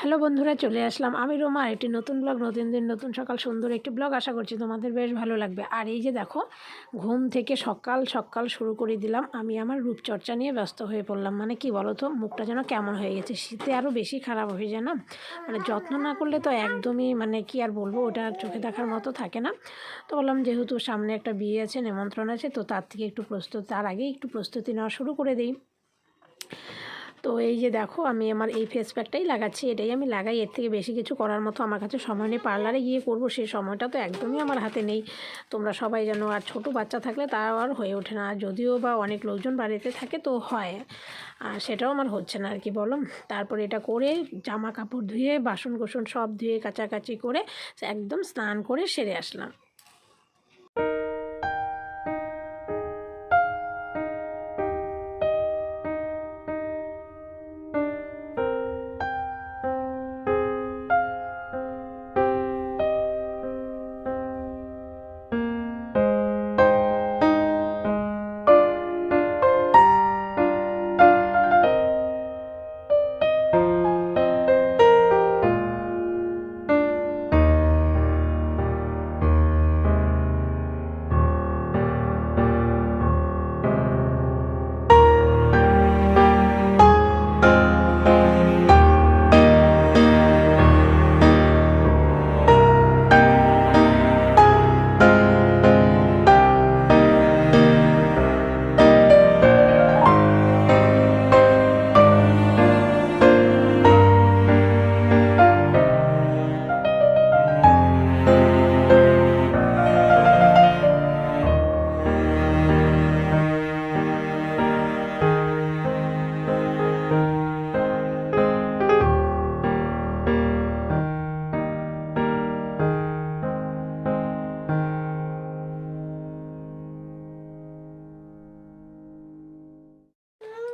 Hello বন্ধুরা, চলে আসলাম। আমি রোমা, একটি নতুন ব্লগ নতুন দিন, নতুন সকাল, সুন্দর একটি ব্লগ আশা করছি তোমাদের বেশ ভালো লাগবে। আর এই যে দেখো, ঘুম থেকে সকাল সকাল শুরু করে দিলাম। আমি আমার রূপচর্চা নিয়ে ব্যস্ত হয়ে পড়লাম। মানে কি বলো তো মুখটা যেন কেমন হয়ে গেছে। শীতে আরও বেশি খারাপ হয়ে যায় না মানে যত্ন না করলে তো একদমই মানে কি আর বলব, ওটা চোখে দেখার মতো থাকে না। তো বললাম, যেহেতু সামনে একটা বিয়ে আছে, নিমন্ত্রণ আছে, তো তার থেকে একটু প্রস্তুত, তার আগেই একটু প্রস্তুতি নেওয়া শুরু করে দিই। তো এই যে দেখো, আমি আমার এই ফেস প্যাকটাই লাগাচ্ছি, এটাই আমি লাগাই। এর থেকে বেশি কিছু করার মতো আমার কাছে সময় নেই। পার্লারে গিয়ে করব, সেই সময়টা তো একদমই আমার হাতে নেই। তোমরা সবাই জানো, আর ছোট বাচ্চা থাকলে তা আর হয়ে ওঠে না। যদিও বা অনেক লোকজন বাড়িতে থাকে তো হয়, আর সেটাও আমার হচ্ছে না আর কি, বলো? তারপরে এটা করে জামা কাপড় ধুয়ে বাসন কোসন সব ধুয়ে, কাচাকাচি করে, একদম স্নান করে সেরে আসলাম।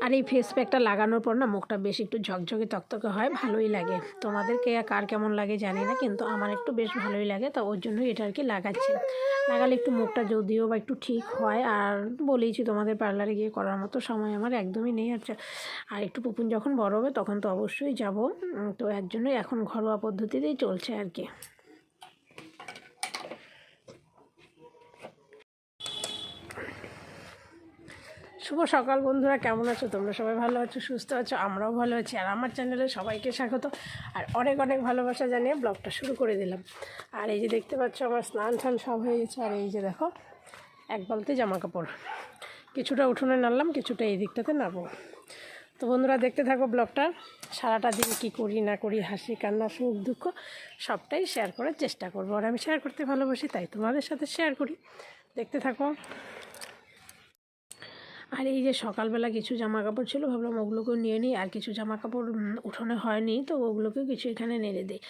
আর এই ফেস প্যাকটা লাগানোর পর না, মুখটা বেশ একটু ঝকঝকে, তকতকে হয়, ভালোই লাগে। তোমাদেরকে কার কেমন লাগে জানি না, কিন্তু আমার একটু বেশ ভালোই লাগে, তো ওর জন্যই এটা আর কি লাগাচ্ছি। লাগালে একটু মুখটা যদিও বা একটু ঠিক হয়, আর বলেইছি তোমাদের পার্লারে গিয়ে করার মতো সময় আমার একদমই নেই আর আর একটু পুপুন যখন বড় হবে, তখন তো অবশ্যই যাব। তো এর জন্যই এখন ঘরোয়া পদ্ধতিতেই চলছে আর কি। শুভ সকাল বন্ধুরা, কেমন আছো? তোমরা সবাই ভালো আছো, সুস্থ আছো, আমরাও ভালো আছি, আর আমার চ্যানেলে সবাইকে স্বাগত। আর অনেক অনেক ভালোবাসা জানিয়ে ব্লগটা শুরু করে দিলাম। আর এই যে দেখতে পাচ্ছ, আমার স্নান টান সব হয়ে গেছে, আর এই যে দেখো, এক বালতি জামা কাপড়। কিছুটা উঠোনে নাড়লাম, কিছুটা এই দিকটাতে নাবো তো বন্ধুরা, দেখতে থাকো ব্লগটা সারাটা দিন কি করি, না করি, হাসি, কান্না, সুখ, দুঃখ, সবটাই শেয়ার করার চেষ্টা করব। আর আমি শেয়ার করতে ভালোবাসি, তাই তোমাদের সাথে শেয়ার করি। দেখতে থাকো। আর এই যে সকালবেলা কিছু জামা কাপড় ছিল, ভাবলাম ওগুলোকেও নিয়ে নিই। আর কিছু জামা কাপড় উঠোনে হয়নি, তো ওগুলোকেও কিছু এখানে নেড়ে দিই।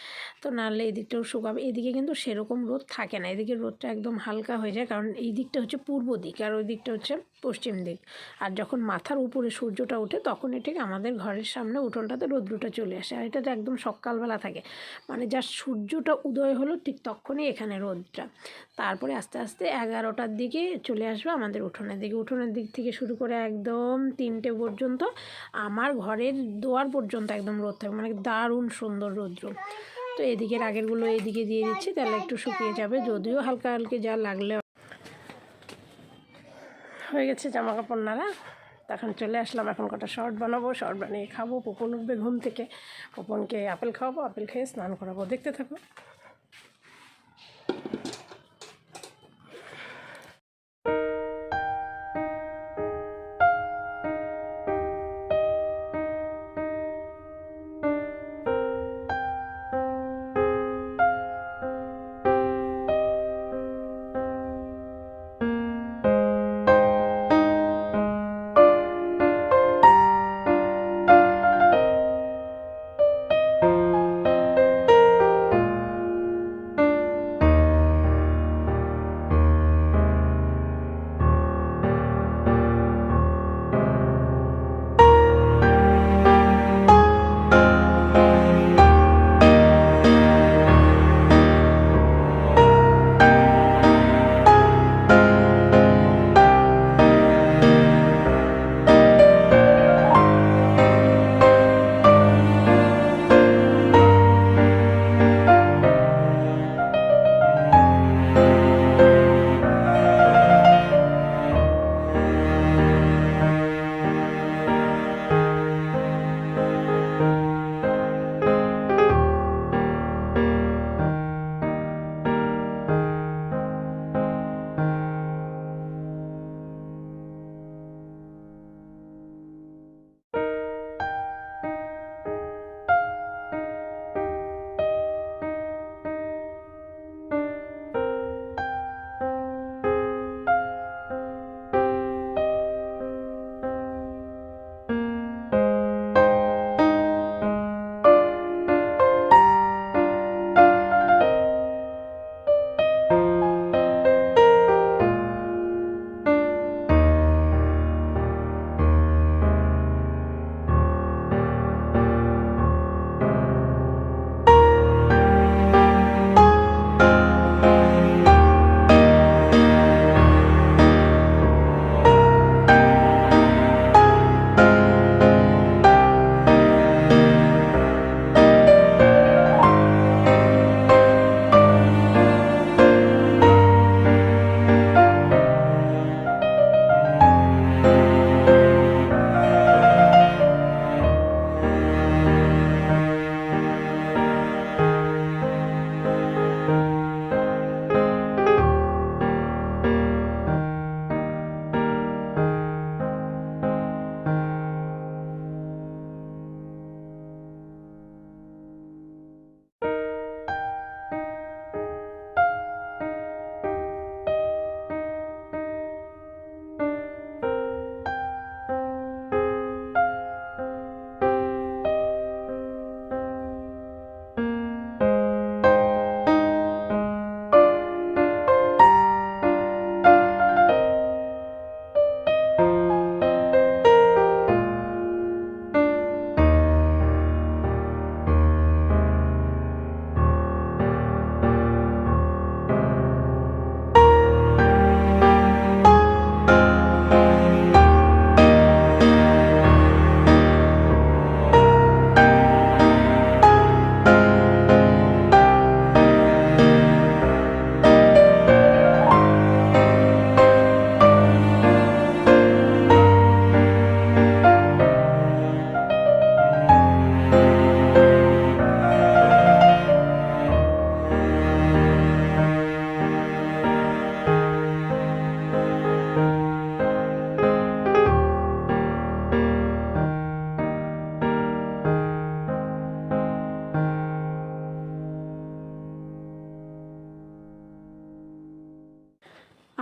তো নাড়লে এদিকটাও শুকাবে। এদিকে কিন্তু সেরকম রোদ থাকে না। এদিকে রোদটা একদম হালকা হয়ে যায়, কারণ এই দিকটা হচ্ছে পূর্ব দিক আর ওই দিকটা হচ্ছে পশ্চিম দিক। আর যখন মাথার উপরে সূর্যটা ওঠে, তখনই ঠিক আমাদের ঘরের সামনে উঠোনটাতে রোদ্রুটা চলে আসে। আর এটা তো একদম সকালবেলা থাকে। মানে যা সূর্যটা উদয় হলো ঠিক তখনই এখানে রোদটা। তারপরে আস্তে আস্তে এগারোটার দিকে চলে আসবে আমাদের উঠোনের দিকে। উঠোনের দিক থেকে শুরু করে একদম তিনটে পর্যন্ত আমার ঘরের দোয়ার পর্যন্ত একদম রোদ থাকবে মানে দারুণ সুন্দর রৌদ্র। তো এদিকের আগেরগুলো এদিকে দিয়ে দিচ্ছি, তাহলে একটু শুকিয়ে যাবে, যদিও হালকা হালকা যা লাগলে। হয়ে গেছে জামা কাপড় নাড়া, তখন চলে আসলাম এখন কটা শর্ট বানাবো, শর্ট বানিয়ে খাব, পুপন উঠবে ঘুম থেকে। পুপনকে আপেল খাওয়াবো, আপেল খেয়ে স্নান করাবো, দেখতে থাকো।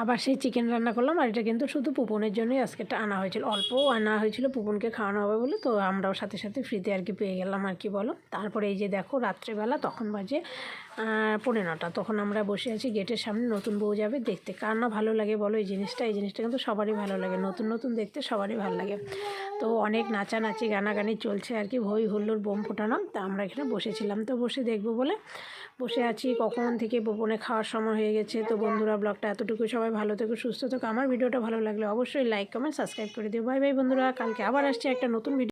আবার সেই চিকেন রান্না করলাম, আর এটা কিন্তু শুধু পুপনের জন্যই আজকেটা আনা হয়েছিল। অল্প আনা হয়েছিল, পুপনকে খাওয়ানো হবে বলে, তো আমরাও সাথে সাথে ফ্রিতে আর কি পেয়ে গেলাম আর কি বলো। তারপরে এই যে দেখো, রাত্রেবেলা তখন বাজে পনেরো নটা, তখন আমরা বসে আছি গেটের সামনে, নতুন বউ যাবে দেখতে। কার না ভালো লাগে বলো, এই জিনিসটা এই জিনিসটা কিন্তু সবারই ভালো লাগে, নতুন নতুন দেখতে সবারই ভালো লাগে। তো অনেক নাচানাচি, গানাগানি চলছে আর কি। হই হুল্লোর বোম ফোটানো, তা আমরা এখানে বসেছিলাম। তো বসে দেখব বলে বসে আছি। কখন থেকে বোপনে খাওয়ার সময় হয়ে গেছে। তো বন্ধুরা, ব্লগটা এতটুকু সবাই ভালো থেকো, সুস্থ থেকো। আমার ভিডিওটা ভালো লাগলে অবশ্যই লাইক, কমেন্ট, সাবস্ক্রাইব করে দিও। বাই বাই বন্ধুরা। কালকে আবার আসছি একটা নতুন ভিডিও